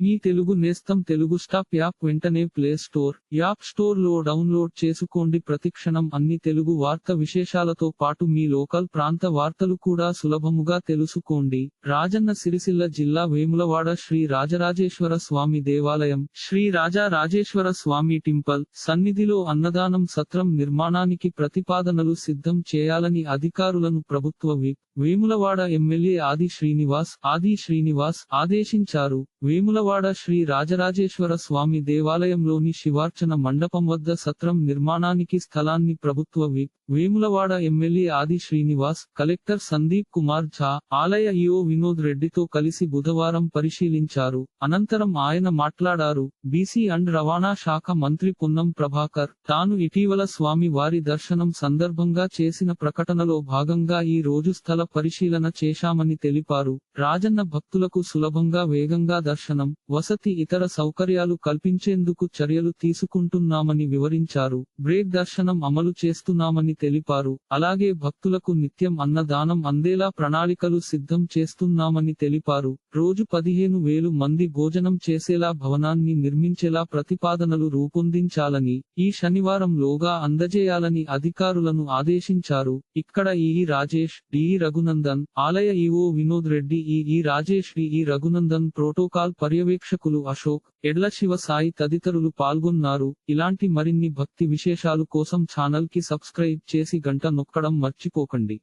మీ తెలుగు నేస్తం Telugu stop app వెంటనే play store app స్టోర్లో డౌన్లోడ్ చేసుకోండి. ప్రతిక్షణం అన్ని తెలుగు వార్త విశేషాలతో పాటు మీ లోకల్ ప్రాంత వార్తలు కూడా సులభముగా తెలుసుకోండి. రాజన్న సిరిసిల్ల జిల్లా వేములవాడ శ్రీ రాజరాజేశ్వర స్వామి దేవాలయం శ్రీ రాజా రాజేశ్వర స్వామి టెంపుల్ సన్నిధిలో అన్నదానం సత్రం నిర్మాణానికి ప్రతిపాదనలు సిద్ధం చేయాలని అధికారులను ప్రభుత్వ విప్ వేములవాడ ఎమ్మెల్యే ఆది శ్రీనివాస్ ఆది శ్రీనివాస్ ఆదేశించారు. వేములవాడ శ్రీ రాజరాజేశ్వర స్వామి దేవాలయంలోని శివార్చన మండపం వద్ద సత్రం నిర్మాణానికి స్థలాన్ని ప్రభుత్వ whip Vemulawada MLA Adi Srinivas collector Sandeep Kumar Jha ఆలయ ఈఓ వినోద్ రెడ్డితో కలిసి బుధవారం పరిశీలించారు. అనంతరం ఆయన మాట్లాడారు. బీసీ అండ్ రవాణా శాఖ మంత్రి పున్నం ప్రభాకర్ తాను ఇటీవల స్వామి వారి దర్శనం సందర్భంగా చేసిన ప్రకటనలో భాగంగా ఈ రోజు స్థల పరిశీలన చేశామని తెలిపారు. రాజన్న భక్తులకు సులభంగా వేగంగా దర్శనం వసతి ఇతర సౌకర్యాలు కల్పించేందుకు చర్యలు తీసుకుంటున్నామని వివరించారు. బ్రేక్ దర్శనం అమలు చేస్తున్నామని తెలిపారు. అలాగే భక్తులకు నిత్యం అన్నదానం అందేలా ప్రణాళికలు సిద్ధం చేస్తున్నామని తెలిపారు. రోజు పదిహేను వేలు మంది భోజనం చేసేలా భవనాన్ని నిర్మించేలా ప్రతిపాదనలు రూపొందించాలని ఈ శనివారం లోగా అందజేయాలని అధికారులను ఆదేశించారు. ఇక్కడ ఈ రాజేష్ డి రఘునందన్ ఆలయ ఈవో వినోద్ రెడ్డి ఈ ఈ రాజేష్ డి ఈ రఘునందన్ ప్రోటోకాల్ పర్యవేక్షకులు అశోక్ ఎడ్ల శివ సాయి తదితరులు పాల్గొన్నారు. ఇలాంటి మరిన్ని భక్తి విశేషాలు కోసం ఛానల్కి సబ్స్క్రైబ్ చేసి గంట నొక్కడం మర్చిపోకండి.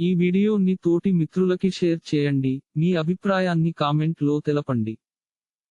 ఈ వీడియోని తోటి మిత్రులకి షేర్ చేయండి. మీ అభిప్రాయాన్ని కామెంట్లో తెలపండి.